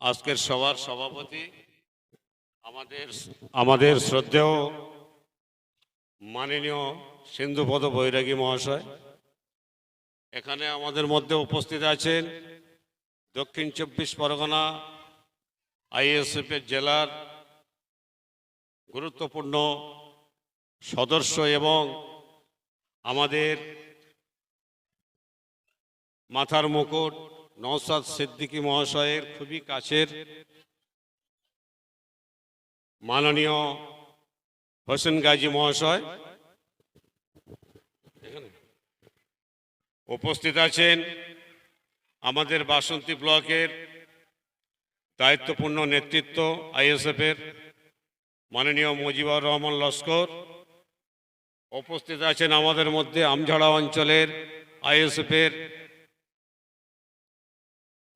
আজকের সভার সভাপতি, আমাদের আমাদের শ্রদ্ধেয় মাননীয় সিন্ধুপদ বৈরাগী মহাশয়। এখানে আমাদের মধ্যে উপস্থিত আছেন দক্ষিণ চব্বিশ পরগনা আইএসএফের জেলার গুরুত্বপূর্ণ সদস্য এবং আমাদের মাথার মুকুট নওসাদ সিদ্দিকী মহাশয়ের খুবই কাছের মাননীয় হোসেন গাজী মহাশয়। উপস্থিত আছেন আমাদের বাসন্তী ব্লকের দায়িত্বপূর্ণ নেতৃত্ব আইএসএফের মাননীয় মুজিবুর রহমান লস্কর। উপস্থিত আছেন আমাদের মধ্যে আমঝাড়া অঞ্চলের আইএসএফের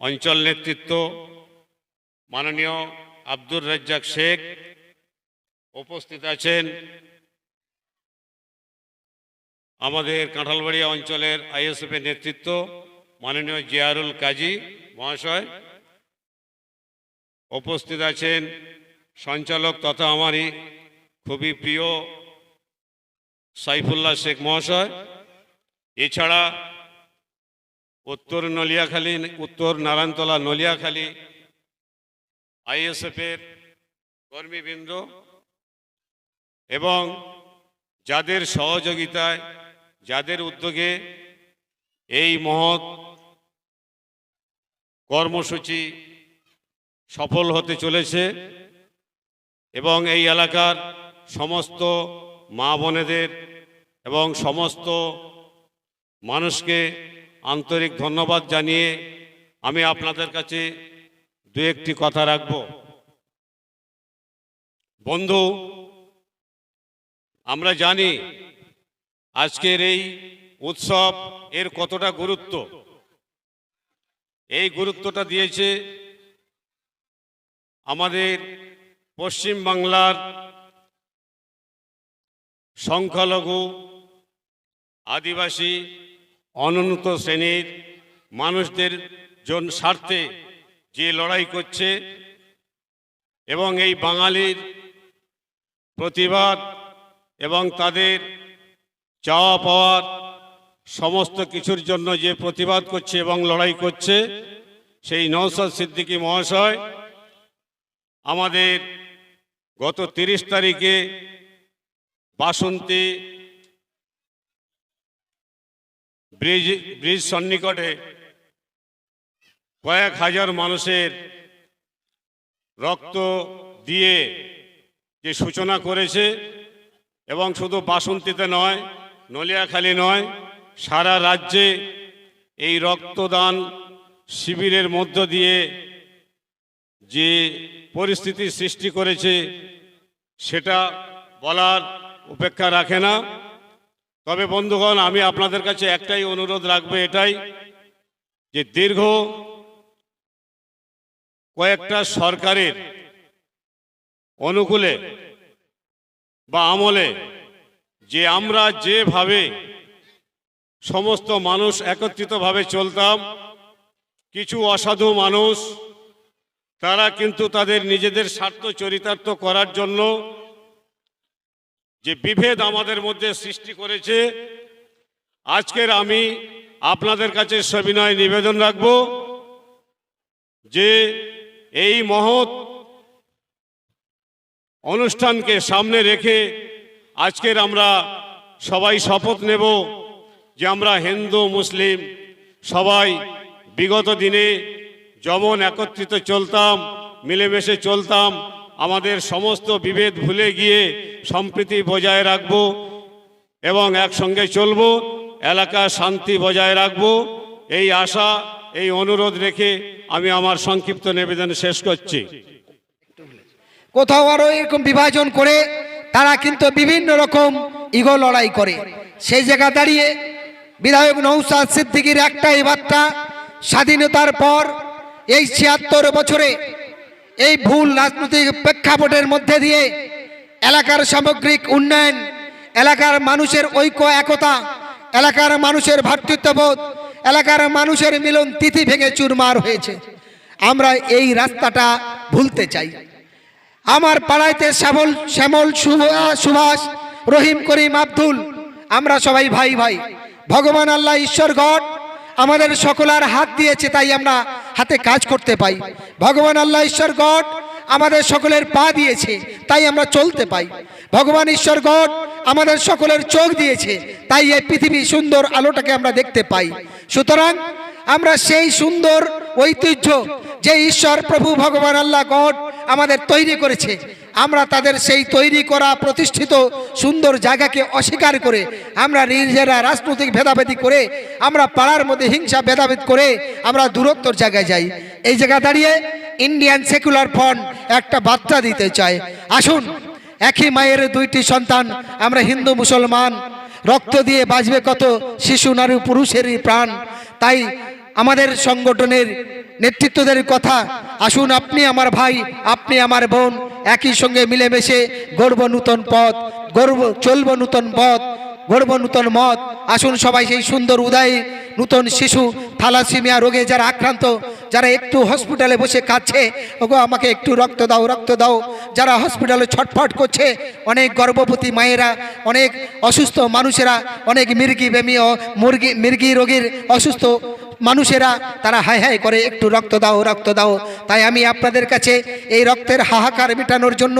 অঞ্চল নেতৃত্ব মাননীয় আব্দুর রাজ্জাক শেখ উপস্থিত আছেন। আমাদের কাঁঠালবাড়িয়া অঞ্চলের আইএসএফের নেতৃত্ব মাননীয় জিয়ারুল কাজী মহাশয় উপস্থিত আছেন। সঞ্চালক তথা আমারই খুবই প্রিয় সাইফুল্লাহ শেখ মহাশয়। এছাড়া উত্তর নলিয়াখালী, উত্তর নারায়ণতলা, নলিয়াখালী, আইএসএফের কর্মীবৃন্দ এবং যাদের সহযোগিতায়, যাদের উদ্যোগে এই মহৎ কর্মসূচি সফল হতে চলেছে এবং এই এলাকার সমস্ত মা বোনেদের এবং সমস্ত মানুষকে আন্তরিক ধন্যবাদ জানিয়ে আমি আপনাদের কাছে দু একটি কথা রাখব। বন্ধু, আমরা জানি আজকের এই উৎসব এর কতটা গুরুত্ব। এই গুরুত্বটা দিয়েছে আমাদের পশ্চিম বাংলার সংখ্যালঘু আদিবাসী অনুন্নত শ্রেণির মানুষদের জন স্বার্থে যে লড়াই করছে এবং এই বাঙালির প্রতিবাদ এবং তাদের চাওয়া পাওয়ার সমস্ত কিছুর জন্য যে প্রতিবাদ করছে এবং লড়াই করছে, সেই নৌসাদ সিদ্দিকী মহাশয় আমাদের গত তিরিশ তারিখে বাসন্তী ব্রিজ ব্রিজ সন্নিকটে কয়েক হাজার মানুষের রক্ত দিয়ে যে সূচনা করেছে, এবং শুধু বাসন্তীতে নয়, নলিয়াখালী নয়, সারা রাজ্যে এই রক্তদান শিবিরের মধ্য দিয়ে যে পরিস্থিতি সৃষ্টি করেছে, সেটা বলার উপেক্ষা রাখে না। তবে বন্ধুগণ, আমি আপনাদের কাছে একটাই অনুরোধ রাখব, এটাই যে দীর্ঘ কয়েকটা সরকারের অনুকূলে বা আমলে যে আমরা যেভাবে সমস্ত মানুষ একত্রিতভাবে চলতাম, কিছু অসাধু মানুষ, তারা কিন্তু তাদের নিজেদের স্বার্থ চরিতার্থ করার জন্য যে বিভেদ আমাদের মধ্যে সৃষ্টি করেছে, আজকের আমি আপনাদের কাছে সবিনয় নিবেদন রাখব যে এই মহৎ অনুষ্ঠানকে সামনে রেখে আজকের আমরা সবাই শপথ নেব যে আমরা হিন্দু, মুসলিম সবাই বিগত দিনে যেমন একত্রিত চলতাম, মিলেমিশে চলতাম আমাদের সমস্ত বিভেদ ভুলে গিয়ে সম্প্রীতি বজায় রাখব এবং একসঙ্গে চলব, এলাকা শান্তি বজায় রাখব। এই আশা, এই অনুরোধ রেখে আমি আমার সংক্ষিপ্ত নিবেদন শেষ করছি। কোথাও আরও এরকম বিভাজন করে তারা কিন্তু বিভিন্ন রকম ইগো লড়াই করে। সেই জায়গা দাঁড়িয়ে বিধায়ক নৌসাদ সিদ্দিকির একটাই বার্তা, স্বাধীনতার পর এই ছিয়াত্তর বছরে এই ভুল রাজনৈতিক প্রেক্ষাপটের মধ্যে দিয়ে এলাকার সামগ্রিক উন্নয়ন, এলাকার মানুষের ঐক্য, একতা, এলাকার মানুষের ভ্রাতৃত্ববোধ এলাকার মানুষের মিলন তিথি ভেঙে চুরমার হয়েছে। আমরা এই রাস্তাটা ভুলতে চাই। আমার পাড়াইতে শ্যামল শ্যামল সুভা- সুভাষ, রহিম, করিম, আব্দুল, আমরা সবাই ভাই ভাই। ভগবান আল্লাহ ঈশ্বর গড আমাদের সকলার হাত দিয়েছে, তাই আমরা হাতে কাজ করতে পাই। ভগবান আল্লাহ ঈশ্বর গড, আমাদের সকলের পা দিয়েছে, তাই আমরা চলতে পাই। ভগবান ঈশ্বর গড, আমাদের সকলের চোখ দিয়েছে, তাই এই পৃথিবী সুন্দর আলোটাকে আমরা দেখতে পাই। সুতরাং আমরা সেই সুন্দর ঐতিহ্য, যে ঈশ্বর, প্রভু, ভগবান, আল্লাহ, গড আমাদের তৈরি করেছে। আমরা তাদের সেই তৈরি করা, প্রতিষ্ঠিত সুন্দর জায়গাকে অস্বীকার করে, আমরা নিজেরা রাজনৈতিক ভেদাভেদি করে, আমরা পাড়ার মধ্যে হিংসা ভেদাভেদ করে, আমরা দূরত্বর জায়গায় যাই। এই জায়গা দাঁড়িয়ে ইন্ডিয়ান সেকুলার ফ্রন্ট একটা বার্তা দিতে চায় আসুন, একই মায়ের দুইটি সন্তান, আমরা হিন্দু মুসলমান, রক্ত দিয়ে বাঁচবে কত শিশু, নারী, পুরুষেরই প্রাণ। তাই আমাদের সংগঠনের নেতৃত্বদের কথা আসুন, আপনি আমার ভাই, আপনি আমার বোন, একই সঙ্গে মিলেমিশে গর্ব নূতন পথ, গর্ব, চলব নূতন পথ, গর্ব নূতন মত। আসুন সবাই সেই সুন্দর উদয় নূতন শিশু থালাসিমিয়া রোগে যারা আক্রান্ত, যারা একটু হসপিটালে বসে কাঁদছে, ওগো আমাকে একটু রক্ত দাও রক্ত দাও। যারা হসপিটালে ছটফট করছে, অনেক গর্ভবতী মায়েরা, অনেক অসুস্থ মানুষেরা, অনেক মির্গি বেমি মুরগি, মির্গি রোগীর অসুস্থ মানুষেরা তারা হাই হাই করে, একটু রক্ত দাও রক্ত দাও। তাই আমি আপনাদের কাছে এই রক্তের হাহাকার মেটানোর জন্য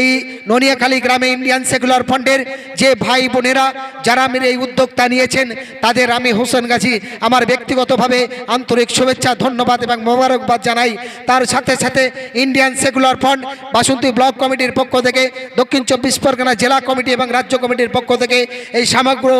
এই ননিয়াখালী গ্রামে ইন্ডিয়ান সেকুলার ফান্ডের যে ভাই বোনেরা, যারা আমার এই উদ্যোক্তা নিয়েছেন, তাদের আমি হোসেন গাজী আমার ব্যক্তিগতভাবে আন্তরিক শুভেচ্ছা, ধন্যবাদ এবং মোবারকবাদ জানাই। তার সাথে সাথে Indian Secular Front Basanti block কমিটির পক্ষ থেকে দক্ষিণ চব্বিশ পরগনা জেলা কমিটি এবং রাজ্য কমিটির পক্ষ থেকে এই সমগ্র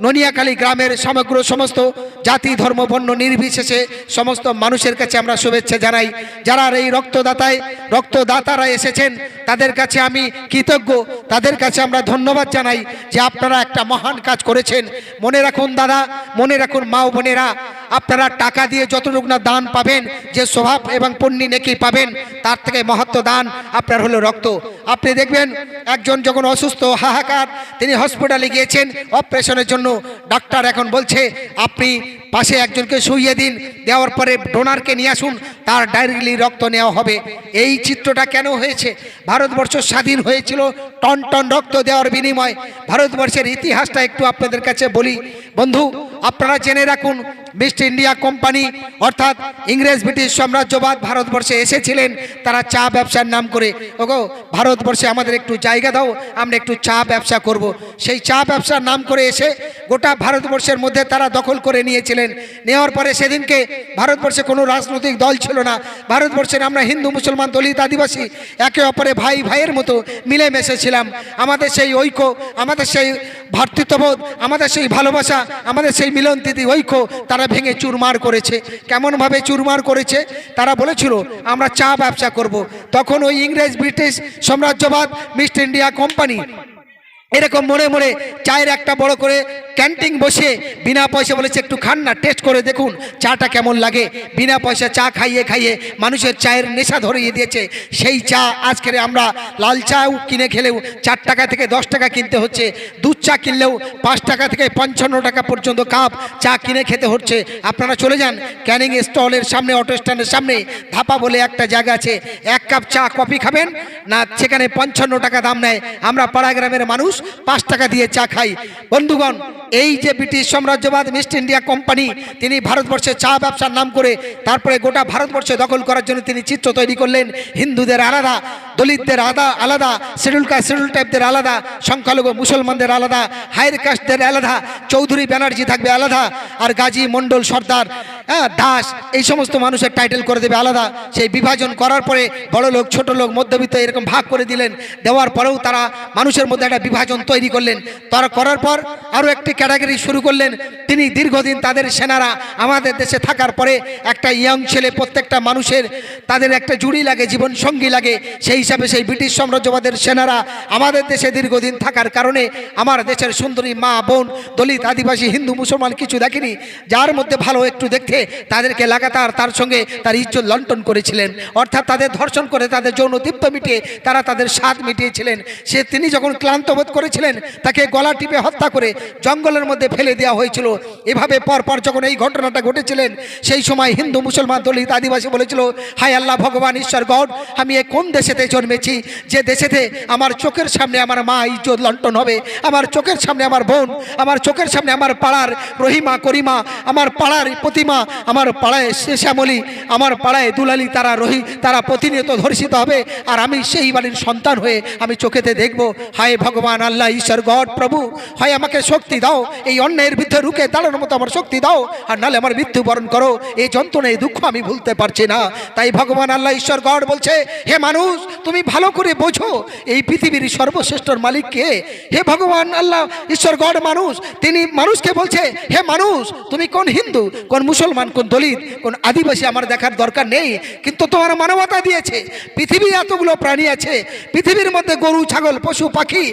ননিয়াখালী গ্রামের সমগ্র সমস্ত জাতি, ধর্ম, বর্ণ নির্বিশেষে সমস্ত মানুষের কাছে আমরা শুভেচ্ছা জানাই। যারা এই রক্তদাতায়, রক্তদাতারা এসেছেন তাদের কাছে আমি কৃতজ্ঞ। তাদের কাছে আমরা ধন্যবাদ জানাই যে আপনারা একটা মহান কাজ করেছেন। মনে রাখুন দাদা, মনে রাখুন মা বোনেরা, আপনারা টাকা দিয়ে যতটুকু না দান পাবেন, যে স্বভাব এবং পুণ্যি নেকি পাবেন, তার থেকে মহত্ব দান আপনার হলো রক্ত। আপনি দেখবেন একজন যখন অসুস্থ হাহাকার, তিনি হসপিটালে গিয়েছেন অপারেশনের জন্য ডাক্তার এখন বলছে, আপনি পাশে একজনকে শুইয়ে দিন। দেওয়ার পরে ডোনারকে নিয়ে আসুন, তার ডাইরেক্টলি রক্ত নেওয়া হবে। এই চিত্রটা কেন হয়েছে? ভারতবর্ষ স্বাধীন হয়েছিল টন টন রক্ত দেওয়ার বিনিময়। ভারতবর্ষের ইতিহাসটা একটু আপনাদের কাছে বলি। বন্ধু আপনারা জেনে রাখুন মিস্ট ইন্ডিয়া কোম্পানি অর্থাৎ ইংরেজ, ব্রিটিশ সাম্রাজ্যবাদ ভারতবর্ষে এসেছিলেন। তারা চা ব্যবসার নাম করে, ওগো, ভারতবর্ষে আমাদের একটু জায়গা দাও, আমরা একটু চা ব্যবসা করব। সেই চা ব্যবসার নাম করে এসে গোটা ভারতবর্ষের মধ্যে তারা দখল করে নিয়েছিলেন। নেওয়ার পরে সেদিনকে ভারতবর্ষে কোনো রাজনৈতিক দল ছিল না। ভারতবর্ষের আমরা হিন্দু, মুসলমান, দলিত, আদিবাসী, একে অপরে ভাই, ভাইয়ের মতো মিলেমিশে ছিলাম। আমাদের সেই ঐক্য, আমাদের সেই ভ্রাতৃত্ববোধ, আমাদের সেই ভালোবাসা, আমাদের সেই মিলন তিথি, ঐক্য, তারা ভেঙে চুরমার করেছে কেমনভাবে চুরমার করেছে তারা বলেছিল, আমরা চা ব্যবসা করব। তখন ওই ইংরেজ, ব্রিটিশ সাম্রাজ্যবাদ, মিস্ট ইন্ডিয়া কোম্পানি এরকম মনে মনে চায়ের একটা বড় করে ক্যান্টিন বসে বিনা পয়সা বলেছে, একটু খান না টেস্ট করে দেখুন, চাটা কেমন লাগে। বিনা পয়সা চা খাইয়ে খাইয়ে মানুষের চায়ের নেশা ধরিয়ে দিয়েছে। সেই চা আজকের আমরা লাল চাও কিনে খেলেও চার টাকা থেকে দশ টাকা কিনতে হচ্ছে। দুধ চা কিনলেও পাঁচ টাকা থেকে পঞ্চান্ন টাকা পর্যন্ত কাপ চা কিনে খেতে হচ্ছে। আপনারা চলে যান ক্যানিং স্টলের সামনে, অটো স্ট্যান্ডের সামনে। ধাপা বলে একটা জায়গা আছে। এক কাপ চা কফি খাবেন, না সেখানে পঞ্চান্ন টাকা দাম নেয়। আমরা পাড়া গ্রামের মানুষ পাঁচ টাকা দিয়ে চা খাই। বন্ধুগণ, এই যে ব্রিটিশ সাম্রাজ্যবাদ মিস্ট ইন্ডিয়া কোম্পানি তিনি ভারতবর্ষে চা ব্যবসার নাম করে তারপরে গোটা ভারতবর্ষে দখল করার জন্য তিনি চিত্র তৈরি করলেন। হিন্দুদের আলাদা, দলিতদের আলাদা আলাদা শিডিউল কাস্ট শিডিউল টাইপদের আলাদা, সংখ্যালঘু মুসলমানদের আলাদা হায়ার কাস্টদের আলাদা, চৌধুরী ব্যানার্জি থাকবে আলাদা, আর গাজী মণ্ডল সর্দার হ্যাঁ দাস, এই সমস্ত মানুষের টাইটেল করে দেবে আলাদা। সেই বিভাজন করার পরে বড় লোক ছোট লোক মধ্যবিত্ত এরকম ভাগ করে দিলেন। দেওয়ার পরেও তারা মানুষের মধ্যে একটা বিভাজন তৈরি করলেন। তারা করার পর আরও একটি ক্যাটাগরি শুরু করলেন। তিনি দীর্ঘদিন তাদের সেনারা আমাদের দেশে থাকার পরে একটা ইয়াং ছেলে, প্রত্যেকটা মানুষের তাদের একটা জুড়ি লাগে জীবন সঙ্গী লাগে। সেই হিসাবে সেই ব্রিটিশ সাম্রাজ্যবাদের সেনারা আমাদের দেশে দীর্ঘদিন থাকার কারণে আমার দেশের সুন্দরী মা, বোন, দলিত, আদিবাসী, হিন্দু, মুসলমান কিছু দেখেনি। যার মধ্যে ভালো একটু দেখতে তাদেরকে লাগাতার তার সঙ্গে তার ইজ্জত লন্টন করেছিলেন। অর্থাৎ তাদের ধর্ষণ করে তাদের যৌন তৃপ্ত মিটিয়ে তারা তাদের স্বাদ মিটিয়েছিলেন। সে তিনি যখন ক্লান্ত বোধ করেছিলেন, তাকে গলা টিপে হত্যা করে জঙ্গলের মধ্যে ফেলে দেওয়া হয়েছিল। এভাবে পরপর যখন এই ঘটনাটা ঘটেছিলেন, সেই সময় হিন্দু, মুসলমান, দলিত, আদিবাসী বলেছিল, হায় আল্লাহ, ভগবান, ঈশ্বর, গড, আমি এ কোন দেশেতে জন্মেছি? যে দেশেতে আমার চোখের সামনে আমার মা ইজ্জত লন্টন হবে, আমার চোখের সামনে আমার বোন, আমার চোখের সামনে আমার পাড়ার রহিমা, করিমা, আমার পাড়ার প্রতিমা, আমার পাড়ায় শেষামলি আমার পাড়ায় দুলালি, তারা রহি, তারা প্রতিনিয়ত ধর্ষিত হবে, আর আমি সেই বাড়ির সন্তান হয়ে আমি চোখেতে দেখব। হায় ভগবান আল্লাহ ঈশ্বর গড, প্রভু, হয় আমাকে শক্তি দাও, এই অন্যায়ের বিরুদ্ধে রুখে দাঁড়ানোর মতো আমার শক্তি দাও, আর নাহলে আমার মৃত্যু বরণ করো, এই যন্ত্রণা, এই দুঃখ আমি ভুলতে পারছি না। তাই ভগবান আল্লাহ ঈশ্বর গড বলছে, হে মানুষ তুমি ভালো করে বোঝো, এই পৃথিবীর সর্বশ্রেষ্ঠর মালিক কে? হে ভগবান, আল্লাহ, ঈশ্বর গড মানুষ, তিনি মানুষকে বলছে, হে মানুষ, তুমি কোন হিন্দু, কোন মুসলমান, কোন দলিত, কোন আদিবাসী আমার দেখার দরকার নেই, কিন্তু তোমার মানবতা দিয়েছে, পৃথিবী এতগুলো প্রাণী আছে, পৃথিবীর মধ্যে গরু, ছাগল, পশু, পাখি,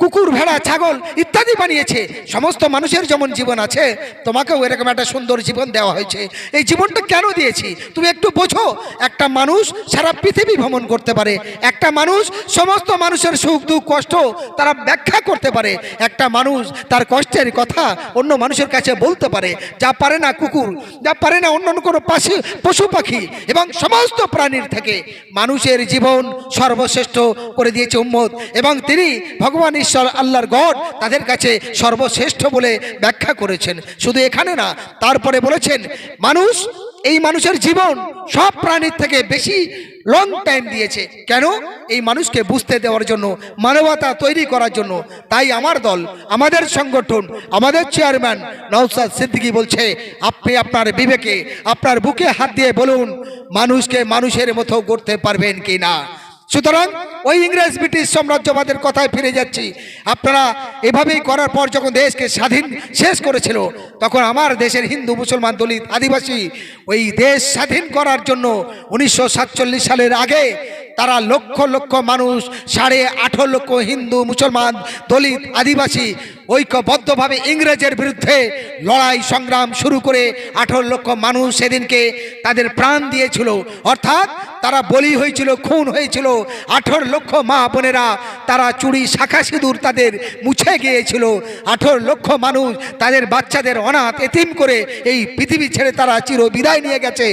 কুকুর, ভেড়া, ছাগল ইত্যাদি বানিয়েছে, সমস্ত মানুষের যেমন জীবন আছে, তোমাকেও এরকম একটা সুন্দর জীবন দেওয়া হয়েছে। এই জীবনটা কেন দিয়েছি? তুমি একটু বোঝো, একটা মানুষ সারা পৃথিবী ভ্রমণ করতে পারে একটা মানুষ, সমস্ত মানুষের সুখ, দুঃখ, কষ্ট তারা ব্যাখ্যা করতে পারে। একটা মানুষ তার কষ্টের কথা অন্য মানুষের কাছে বলতে পারে। যা পারে না কুকুর, যা পারে না অন্য কোনো পাশে, পশু পাখি এবং সমস্ত প্রাণীর থেকে মানুষের জীবন সর্বশ্রেষ্ঠ করে দিয়েছে উম্মত এবং তিনি ভগবান ঈশ্বর, আল্লাহর গড তাদের কাছে সর্বশ্রেষ্ঠ বলে ব্যাখ্যা করেছেন। শুধু এখানে না, তারপরে বলেছেন, মানুষ এই মানুষের জীবন সব প্রাণীর থেকে বেশি লং টাইম দিয়েছে। কেন? এই মানুষকে বুঝতে দেওয়ার জন্য, মানবতা তৈরি করার জন্য। তাই আমার দল, আমাদের সংগঠন, আমাদের চেয়ারম্যান নওসাদ সিদ্দিকি বলছে, আপনি আপনার বিবেকে, আপনার বুকে হাত দিয়ে বলুন, মানুষকে মানুষের মতো করতে পারবেন কি না সুতরাং ওই ইংরেজ, ব্রিটিশ সাম্রাজ্যবাদের কথায় ফিরে যাচ্ছি। আপনারা এভাবেই করার পর যখন দেশকে স্বাধীন শেষ করেছিল, তখন আমার দেশের হিন্দু, মুসলমান, দলিত, আদিবাসী ওই দেশ স্বাধীন করার জন্য উনিশশো সাতচল্লিশ সালের আগে তারা লক্ষ লক্ষ মানুষ, সাড়ে আঠারো লক্ষ হিন্দু, মুসলমান, দলিত, আদিবাসী ঐক্যবদ্ধভাবে ইংরেজের বিরুদ্ধে লড়াই সংগ্রাম শুরু করে আঠারো লক্ষ মানুষ সেদিনকে তাদের প্রাণ দিয়েছিল। অর্থাৎ তারা বলি হয়েছিল, খুন হয়েছিল। আঠারো লক্ষ মা বোনেরা, তারা চুরি, শাখা সিঁদুর তাদের মুছে গিয়েছিল। আঠারো লক্ষ মানুষ তাদের বাচ্চাদের অনাথ এতিম করে এই পৃথিবী ছেড়ে তারা চির বিদায় নিয়ে গেছে।